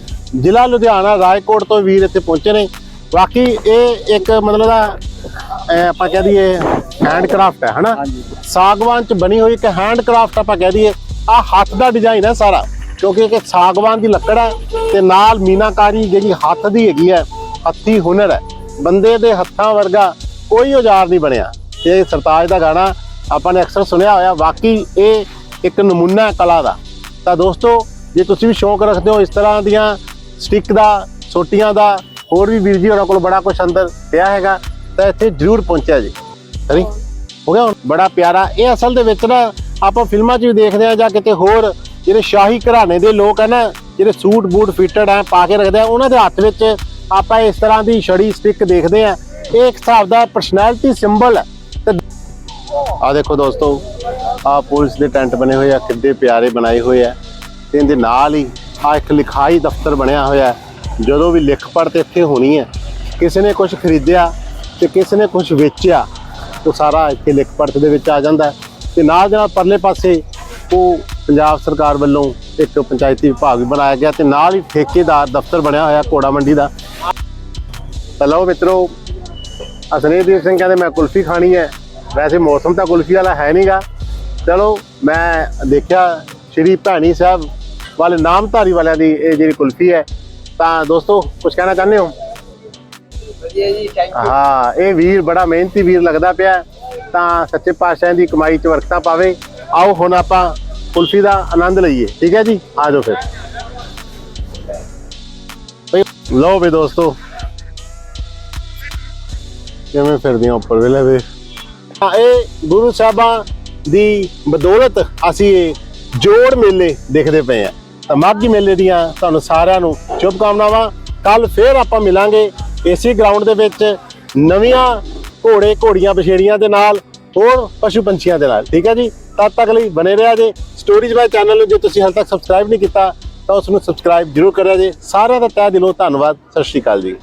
ਜ਼ਿਲ੍ਹਾ ਲੁਧਿਆਣਾ ਰਾਏਕੋਟ ਤੋਂ ਵੀਰ ਇੱਥੇ ਪਹੁੰਚੇ ਨੇ। ਬਾਕੀ ਇਹ ਇੱਕ ਮਤਲਬ ਦਾ ਆਪਾਂ ਕਹਿ ਦਈਏ ਹੈਂਡਕ੍ਰਾਫਟ ਹੈ ਹਨਾ? ਸਾਗਵਾਨ ਚ ਬਣੀ ਹੋਈ ਇੱਕ ਹੈਂਡਕ੍ਰਾਫਟ ਆਪਾਂ ਕਹਿ ਦਈਏ। ਆ ਹੱਥ ਦਾ ਡਿਜ਼ਾਈਨ ਹੈ ਸਾਰਾ। ਕਿਉਂਕਿ ਇਹ ਸਾਗਵਾਨ ਦੀ ਲੱਕੜ ਹੈ ਤੇ ਨਾਲ ਮੀਨਾਕਾਰੀ ਜਿਹੜੀ ਹੱਥ ਦੀ ਹੈਗੀ ਹੈ, ਹੱਥੀ ਹੁਨਰ ਹੈ। ਬੰਦੇ ਦੇ ਹੱਥਾਂ ਵਰਗਾ ਕੋਈ ਔਜ਼ਾਰ ਨਹੀਂ ਬਣਿਆ। ਇਹ ਸਰਤਾਜ ਦਾ ਗਾਣਾ ਆਪਾਂ ਨੇ ਅਕਸਰ ਸੁਣਿਆ ਹੋਇਆ, ਵਾਕਈ ਇਹ ਇੱਕ ਨਮੂਨਾ ਹੈ ਕਲਾ ਦਾ। ਤਾਂ ਦੋਸਤੋ, ਜੇ ਤੁਸੀਂ ਵੀ ਸ਼ੌਂਕ ਰੱਖਦੇ ਹੋ ਇਸ ਤਰ੍ਹਾਂ ਦੀਆਂ ਸਟਿੱਕ ਦਾ, ਸੋਟੀਆਂ ਦਾ, ਹੋਰ ਵੀ ਵੀਰ ਜੀ ਉਹਨਾਂ ਕੋਲ ਬੜਾ ਕੁਝ ਅੰਦਰ ਪਿਆ ਹੈਗਾ, ਤਾਂ ਇੱਥੇ ਜ਼ਰੂਰ ਪਹੁੰਚਿਆ ਜੀ। ਸਰੀ ਹੋ ਗਿਆ ਬੜਾ ਪਿਆਰਾ। ਇਹ ਅਸਲ ਦੇ ਵਿੱਚ ਨਾ ਆਪਾਂ ਫਿਲਮਾਂ 'ਚ ਵੀ ਦੇਖਦੇ ਆ ਜਾਂ ਕਿਤੇ ਹੋਰ ਜਿਹੜੇ ਸ਼ਾਹੀ ਘਰਾਣੇ ਦੇ ਲੋਕ ਆ ਨਾ, ਜਿਹੜੇ ਸੂਟ ਬੂਟ ਫਿਟਡ ਆ, ਪਾ ਕੇ ਰੱਖਦੇ ਆ, ਉਹਨਾਂ ਦੇ ਹੱਥ ਵਿੱਚ ਆਪਾਂ ਇਸ ਤਰ੍ਹਾਂ ਦੀ ਛੜੀ ਸਟਿੱਕ ਦੇਖਦੇ ਆ। ਇਹ ਇੱਕ ਹਿਸਾਬ ਦਾ ਪਰਸਨੈਲਿਟੀ ਸਿੰਬਲ ਹੈ ਤੇ ਆ ਦੇਖੋ ਦੋਸਤੋ ਆ ਪੁਲਿਸ ਦੇ ਟੈਂਟ ਬਣੇ ਹੋਏ ਆ, ਕਿੱਡੇ ਪਿਆਰੇ ਬਣਾਏ ਹੋਏ ਆ। ਤੇ ਇਹਦੇ ਨਾਲ ਹੀ ਆ ਇੱਕ ਲਿਖਾਈ ਦਫ਼ਤਰ ਬਣਿਆ ਹੋਇਆ ਜਦੋਂ ਵੀ ਲਿਖ ਪੜ੍ਹ ਤੇ ਇੱਥੇ ਹੋਣੀ ਹੈ ਕਿਸੇ ਨੇ ਕੁਝ ਖਰੀਦਿਆ ਤੇ ਕਿਸੇ ਨੇ ਕੁਝ ਵੇਚਿਆ, ਉਹ ਸਾਰਾ ਇੱਥੇ ਲਿਖ ਪੜ੍ਹ ਦੇ ਵਿੱਚ ਆ ਜਾਂਦਾ। ਹੈ। ਤੇ ਨਾਲ ਦੇ ਨਾਲ ਪਰਲੇ ਪਾਸੇ ਉਹ ਪੰਜਾਬ ਸਰਕਾਰ ਵੱਲੋਂ ਇੱਕ ਪੰਚਾਇਤੀ ਵਿਭਾਗ ਵੀ ਬਣਾਇਆ ਗਿਆ ਤੇ ਨਾਲ ਹੀ ਠੇਕੇਦਾਰ ਦਫ਼ਤਰ ਬਣਿਆ ਹੋਇਆ ਘੋੜਾ ਮੰਡੀ ਦਾ। ਲਓ ਮਿੱਤਰੋ ਅਸਨੇਦੀਪ ਸਿੰਘ ਕਹਿੰਦੇ ਮੈਂ ਕੁਲਫੀ ਖਾਣੀ ਹੈ। ਵੈਸੇ ਮੌਸਮ ਤਾਂ ਕੁਲਫੀ ਵਾਲਾ ਹੈ ਨਹੀਂਗਾ ਚਲੋ ਮੈਂ ਦੇਖਿਆ ਸ਼੍ਰੀ ਭੈਣੀ ਸਾਹਿਬ ਵਾਲੇ ਨਾਮਧਾਰੀ ਵਾਲਿਆਂ ਦੀ ਇਹ ਜਿਹੜੀ ਕੁਲਫੀ ਹੈ ਤਾਂ ਦੋਸਤੋ ਕੁਝ ਕਹਿਣਾ ਚਾਹੁੰਦੇ ਹੋ? ਵਧੀਆ ਜੀ ਥੈਂਕ ਹਾਂ ਇਹ ਵੀਰ ਬੜਾ ਮਿਹਨਤੀ ਵੀਰ ਲੱਗਦਾ ਪਿਆ। ਤਾਂ ਸੱਚੇ ਪਾਤਸ਼ਾਹ ਦੀ ਕਮਾਈ 'ਚ ਵਰਕਤਾ ਪਾਵੇ। ਆਓ ਹੁਣ ਆਪਾਂ ਕੁਲਫੀ ਦਾ ਆਨੰਦ ਲਈਏ। ਠੀਕ ਹੈ ਜੀ? ਆ ਜਾਓ ਫਿਰ। ਲਓ ਵੀ ਦੋਸਤੋ। ਕਿਵੇਂ ਫਿਰਦੀਆਂ ਉੱਪਰ ਵੇਲੇ ਵੇ? ਹਾਂ ਇਹ ਗੁਰੂ ਸਾਹਿਬਾਂ ਦੀ ਬਦੌਲਤ ਅਸੀਂ ਇਹ ਜੋੜ ਮੇਲੇ ਦੇਖਦੇ ਪਏ ਆ ਤਾਂ ਮਾਘੀ ਮੇਲੇ ਦੀਆਂ ਤੁਹਾਨੂੰ ਸਾਰਿਆਂ ਨੂੰ ਸ਼ੁਭ ਕਾਮਨਾਵਾਂ ਕੱਲ ਫੇਰ ਆਪਾਂ ਮਿਲਾਂਗੇ ਏਸੀ ਗਰਾਊਂਡ ਦੇ ਵਿੱਚ ਨਵੀਆਂ ਘੋੜੇ ਘੋੜੀਆਂ ਬਛੇੜੀਆਂ ਦੇ ਨਾਲ ਹੋਰ ਪਸ਼ੂ ਪੰਛੀਆਂ ਦੇ ਨਾਲ। ਠੀਕ ਹੈ ਜੀ? ਤਦ ਤੱਕ ਲਈ ਬਨੇ ਰਿਹਾ ਜੇ। ਸਟੋਰੀਜ਼ ਬਾਈ ਚੈਨਲ ਨੂੰ ਜੇ ਤੁਸੀਂ ਹਾਲੇ ਤੱਕ ਸਬਸਕ੍ਰਾਈਬ ਨਹੀਂ ਕੀਤਾ, ਤਾਂ ਉਸ ਨੂੰ ਸਬਸਕ੍ਰਾਈਬ ਜ਼ਰੂਰ ਕਰਿਆ ਜੇ। ਸਾਰਿਆਂ ਦਾ ਤਹਿ ਦਿਲੋਂ ਧੰਨਵਾਦ। ਸਤਿ ਸ਼੍ਰੀ ਅਕਾਲ ਜੀ।